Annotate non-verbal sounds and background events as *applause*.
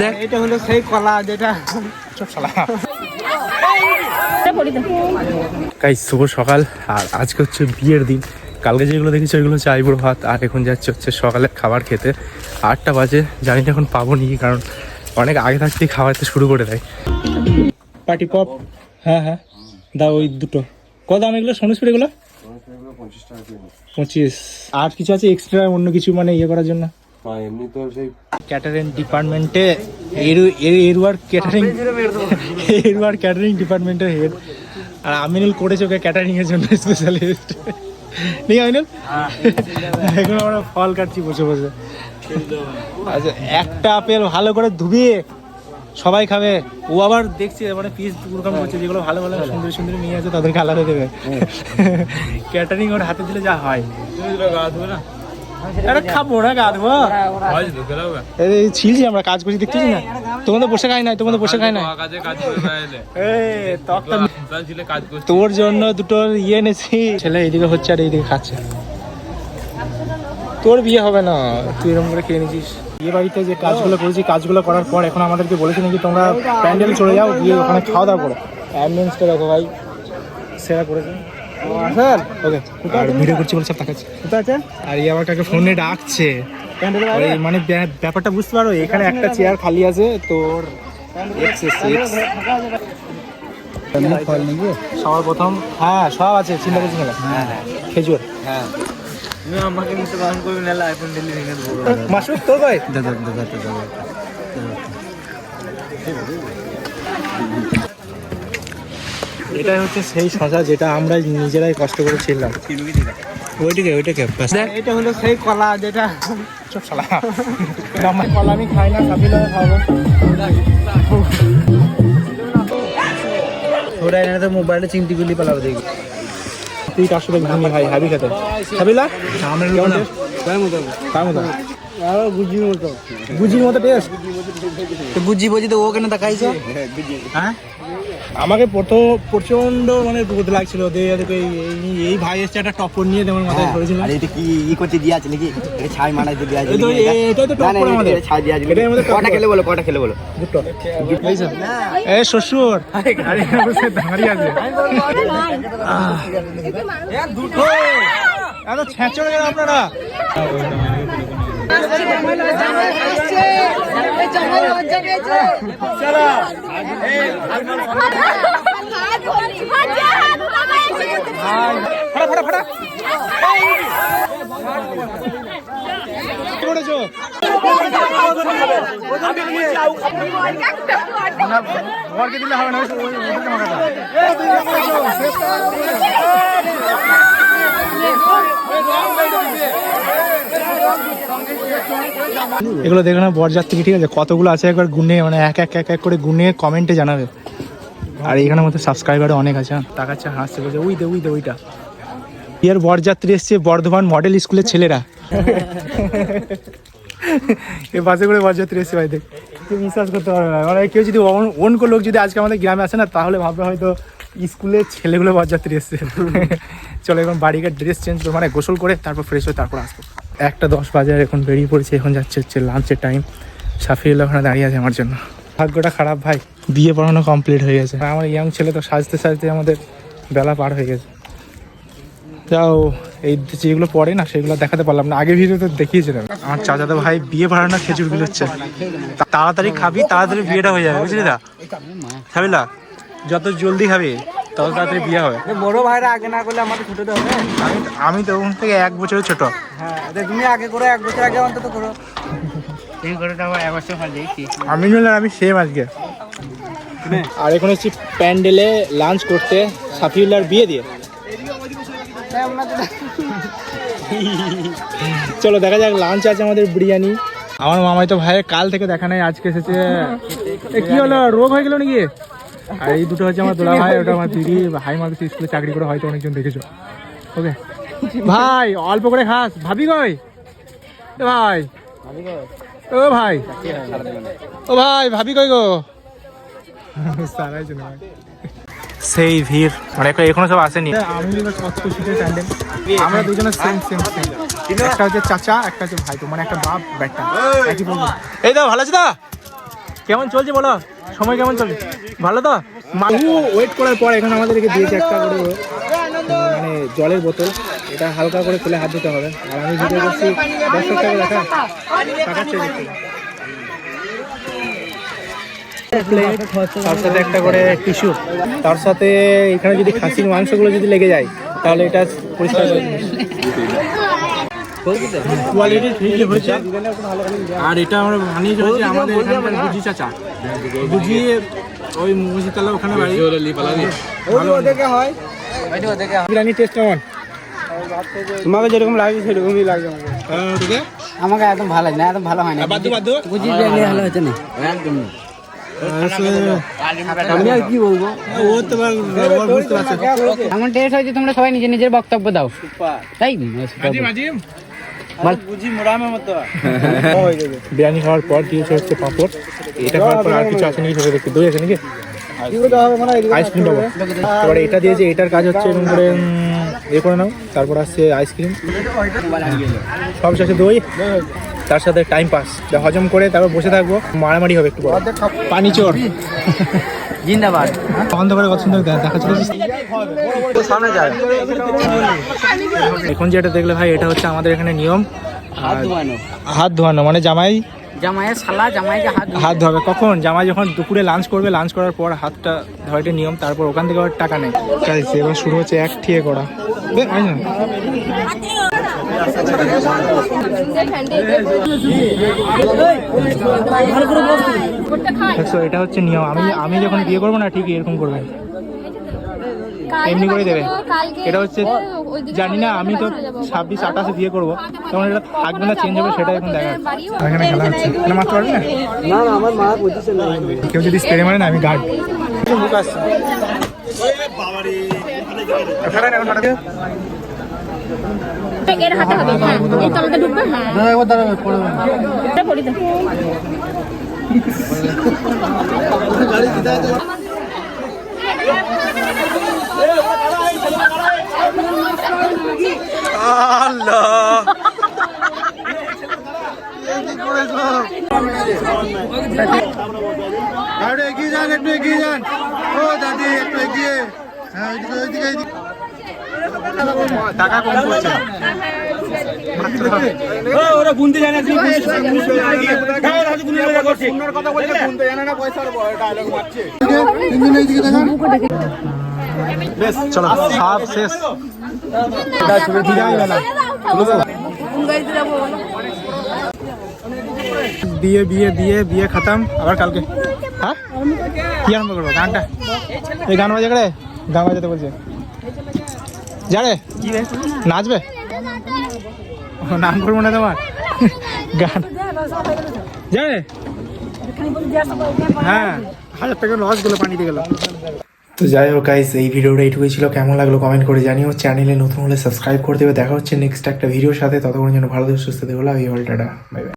দেখ। এটা হলো সেই কলা যেটা শালা গাইস শুভ সকাল। আর আজকে হচ্ছে বিয়ের দিন। কালকে যেগুলো দেখেছি ওইগুলো হচ্ছে আইবুড়ো ভাত আর এখন যাচ্ছে হচ্ছে সকালে খাবার খেতে। আটটা বাজে জানি না এখন পাবো নি কারণ অনেক আগে থাকতেই খাওয়াতে শুরু করে দেয়। পার্টি পপ হ্যাঁ হ্যাঁ। দাও ওই দুটো। কত দাম এগুলো? সোনুস এগুলো? পঁচিশ আর কিছু আছে এক্সট্রা অন্য কিছু মানে ইয়ে করার জন্য? এমনি তো সেই ক্যাটারিং ডিপার্টমেন্টে এরু এরুয়ার ক্যাটারিং এরুয়ার ক্যাটারিং ডিপার্টমেন্টের হেড আর আমিনুল করেছে ওকে ক্যাটারিং এর জন্য স্পেশালিস্ট নেই আমিনুল? এখন আমরা ফল কাটছি বসে বসে। আচ্ছা একটা আপেল ভালো করে ধুবিয়ে সবাই খাবে। ও আবার দেখছি মানে পিস ওরকম করছে যেগুলো ভালো ভালো সুন্দর সুন্দর নিয়ে আছে তাদেরকে আলাদা দেবে। *laughs* ক্যাটারিং ওর হাতে দিলে যা হয়। আরে খাব না গা দেবো এই ছিলছি আমরা কাজ করছি দেখতেছি না। তোমাদের বসে খাই নাই তোমাদের বসে খাই নাই। তোর জন্য দুটো ইয়ে এনেছি। ছেলে এইদিকে হচ্ছে আর এইদিকে খাচ্ছে। তোর বিয়ে হবে না তুই এরকম করে খেয়ে নিছিস বিয়ে বাড়িতে যে কাজগুলো করেছি কাজগুলো করার পর এখন আমাদেরকে বলেছে নাকি তোমরা প্যান্ডেল চলে যাও গিয়ে ওখানে খাওয়া দাওয়া করো। অ্যাম্বুলেন্সটা দেখো ভাই সেরা করেছে। স্যার ওকে আর ভিডিও করছি বলে সব তাকাচ্ছে কোথায় আছে আর ইয়ে আমার কাকে ফোনে ডাকছে। মানে ব্যা- ব্যাপারটা বুঝতে পারো এখানে একটা চেয়ার খালি আছে তোর ফল নিবি? সবার প্রথম? হ্যাঁ সব আছে চিন্তা করছি না খেজুর। হ্যাঁ। তুমি আমাকে নিতে বারণ করবি নাহলে আইফোন ডেলি ভেঙে দেবো। মাসুদ তোর ভাই? দাদা দাদা দাদা এটাই হচ্ছে সেই শশা যেটা আমরা নিজেরাই কষ্ট করে ছিলাম। ওইটাকে ওইটাকে এটা হলো সেই কলা যেটা চুপ শালা। আমার কলা আমি খাই না সাবিলা খাব। ওরা এনে তো মোবাইলে চিমটি গুলি পালাবে দেখি তুই কার সাথে ঘুমি ভাই হাবি খেতে? সাবিলা আমরা কেমন না। taste? তাই মতো। মতো? গুজির মতো। গুজির মতো টেস্ট? তো বুঝি বুঝি তো ও কেন দেখাইছো? হ্যাঁ? আমাকে প্রথম প্রচণ্ড মানে রোদ লাগছিল এই- এই- ভাই এসছে একটা টপর নিয়ে তোমার মাথায় ধরেছিল। আরে এটা কি ই করতে দিয়া আছে নাকি? এটা ছাই মানাইতে দিয়া আছে এটা? তো টপর আমাদের। ছাই দিয়া আছে এটাই আমাদের? কটা খেলে বলো কটা খেলে বলো? দুটো। এ শ্বশুর। গাড়ি বসে দাঁড়িয়ে আছে। আহ। এত ছেঁচড়ে গেল আপনারা। ফাটা ফাটা ঘরকে দিলে হবে না ওই- ওই- ওদেরকে মাখাতে হবে। এগুলো দেখে না বরযাত্রী ঠিক আছে? কতগুলো আছে একবার গুনে মানে এক এক এক এক করে গুনে কমেন্টে জানাবে। আর এখানের মধ্যে সাবস্ক্রাইবারও অনেক আছে হ্যাঁ। তাকাচ্ছে হাসছে বলছে উই দে উই দে, ওইটা। বিয়ের বরযাত্রী এসছে, বর্ধমান মডেল স্কুলের ছেলেরা। এ বাসে করে বরযাত্রী এসছে, ভাই, দেখ। বিশ্বাস করতে পারবে না। মানে কেউ যদি অন- অন্য লোক যদি আজকে আমাদের গ্রামে আসে না, তাহলে ভাববে হয়তো স্কুলের ছেলেগুলো বরযাত্রী এসছে। চলো, এখন বাড়িকে ড্রেস চেঞ্জ করে মানে গোসল করে, তারপর ফ্রেশ হয়ে তারপর আসব। একটা দশ বাজার এখন বেরিয়ে পড়েছে, এখন যাচ্ছে হচ্ছে লাঞ্চের টাইম সাফিউল্লাহ ওখানে দাঁড়িয়ে আছে আমার জন্য। ভাগ্যটা খারাপ ভাই, বিয়ে পড়ানো কমপ্লিট হয়ে গেছে। আমার ইয়াং ছেলে তো সাজতে সাজতে আমাদের বেলা পার হয়ে গেছে। যাও এই যেগুলো পড়ে না, সেগুলো দেখাতে পারলাম না। আগে ভিডিওতে দেখিয়েছিলাম। আমার চাচাতো ভাই বিয়ে ভাড়ানো খেজুর বিলোচ্ছে তা- তাড়াতাড়ি খাবি, তাড়াতাড়ি বিয়েটা হয়ে যাবে, বুঝলি দা খাবিলা যত জলদি খাবি। তত তাড়াতাড়ি বিয়ে হবে। বড় ভাইরা আগে না করলে আমাদের ছোট হবে আমি আমি তো ওখান থেকে এক বছরের ছোট। হ্যাঁ তুমি আগে করো এক বছর আগে অন্তত করো। এই করেটা আমার এক বছর দেখছি আমি বললাম আমি সেম আজকে। আর এখন হচ্ছে প্যান্ডেলে লাঞ্চ করতে সাফিউল্লার বিয়ে দিয়ে। চলো দেখা যাক লাঞ্চ আছে আমাদের বিরিয়ানি। আমার মামাই তো ভাইয়ের কাল থেকে দেখা নাই আজকে এসেছে। এ, কি হলো রোগ হয়ে গেল নাকি? আর এই দুটো হচ্ছে আমার দোলা ভাই ওটা আমার দিদি হাই মাদ্রাসা স্কুলে চাকরি করে হয়তো অনেকজন দেখেছ। ওকে? *laughs* ভাই অল্প করে খাস। ভাবি কই? ভাই। ও ভাই। ও ভাই ভাবি কই গো? *laughs* সারাই জন্য ভাই। সেই ভিড় মানে এখন- এখনও সব আসেনি। আমি কত খুশিতে প্যান্ডেল আমরা দুজনে সেম সেম সেম একটা হচ্ছে চাচা একটা হচ্ছে ভাই। তো মানে একটা বাপ ব্যাটা। একই বলব এই দাও ভালো আছে দা কেমন চলছে বলো? সময় কেমন চলছে? ভালো তো? বহু ওয়েট করার পর এখন আমাদেরকে দিয়েছে একটা করে মানে জলের বোতল। এটা হালকা করে তুলে হাত দিতে হবে। আর আমি ভিডিও করছি দেখা তাকাচ্ছে দেখতে প্লেট তার সাথে একটা করে টিস্যু তার সাথে এখানে যদি খাসির মাংসগুলো যদি লেগে যায় তাহলে এটা পরিষ্কার করে। কোয়ালিটি ঠিকই হয়েছে। আর এটা আমরা বানিয়েছি হচ্ছে আমাদের এখানকার বুঝি চাচা। বুঝি ওই মুজিতলা ওখানে বাড়ি। ভালো হয় ওই দেখে বিরিয়ানি টেস্ট কেমন? তোমাকে যেরকম লাগছে সেরকমই লাগছে আমাকে। আহ, আমাকে একদম ভালো লাগে না একদম ভালো হয় না বুঝি বিরিয়ানি ভালো হচ্ছে না? একদম আমি আর কি বলব? ও তো বুঝতে পারছে। এমন টেস্ট হয়েছে তোমরা সবাই নিজের নিজের বক্তব্য দাও। তাই? *laughs* বিরিয়ানি খাওয়ার পর দিয়েছে হচ্ছে পাঁপড়? এটা খাওয়ার পর আর কিছু আছে নাকি সেটা দেখতে। দই আছে নাকি? আইসক্রিম পাবো। এবারে এটা দিয়েছে এটার কাজ হচ্ছে এরকম করে ইয়ে করে নাও। তারপর আসছে আইসক্রিম সব শেষে দই। তার সাথে টাইম পাস হজম করে তারপর বসে থাকব। মারামারি হবে একটু। পানি চোর। জিন্দাবাদ। দেখা চলেছিস সামনে যায় এখন যেটা দেখলে ভাই এটা হচ্ছে আমাদের এখানে নিয়ম। আর হাত ধোয়ানো মানে জামাই জামাইয়ের শালা জামাইকে হাত হাত ধোয়াবে। কখন? জামাই যখন দুপুরে লাঞ্চ করবে লাঞ্চ করার পর হাতটা ধোয়াটা নিয়ম তারপর ওখান থেকে আবার টাকা নেই গাইস এবার শুরু হচ্ছে এক ঠিয়ে করা এটা হচ্ছে নিয়ম। আমি আমি যখন বিয়ে করব না ঠিক এরকম করবেন এমনি করে দেবে। এটা হচ্ছে জানি না আমি তো ছাব্বিশ আঠাশে বিয়ে করব। তখন এটা থাকবে না চেঞ্জ হবে সেটা এখন দেখা যাচ্ছে। এখানে খেলা হচ্ছে। এখানে মারতে পারবি? না না না আমার মা পজিশন কেউ যদি স্প্রে মারে না আমি গার্ড মুখ আসছে এখানে এখন মারা এর হাতে হবে হ্যাঁ। এই তলাতে ঢুকবে হ্যাঁ। এটা পড়ি দে। আরে এগিয়ে যান একটু এগিয়ে যান ও দাদি একটু এগিয়ে হ্যাঁ ওইদিকে ওইদিকে ওইদিকে টাকা কম পড়ছে ওরা গুনতে জানে তুই কথা বলছে গুনতে জানে না পয়সা ডায়লগ মারছে বেশ, চলো শেষ। বিয়ে বিয়ে বিয়ে বিয়ে খাতাম, আবার কালকে। হ্যাঁ? কি করব? গানটা? এই গান বাজে করে? গান বাজাতে বলছে। যারে নাচবে? নাম করব না তোমার। গান। যাবে হ্যাঁ হাজার টাকা লসগুলো পানিতে গেল। তো যাই হোক গাইস এই ভিডিওটা এইটুকুই ছিল। কেমন লাগল কমেন্ট করে জানিও। চ্যানেলে নতুন হলে সাবস্ক্রাইব করে দেবে। দেখা হচ্ছে নেক্সট একটা ভিডিওর সাথে। ততক্ষণ যেন ভালো সুস্থ দেবো ইউ অল বাই বাই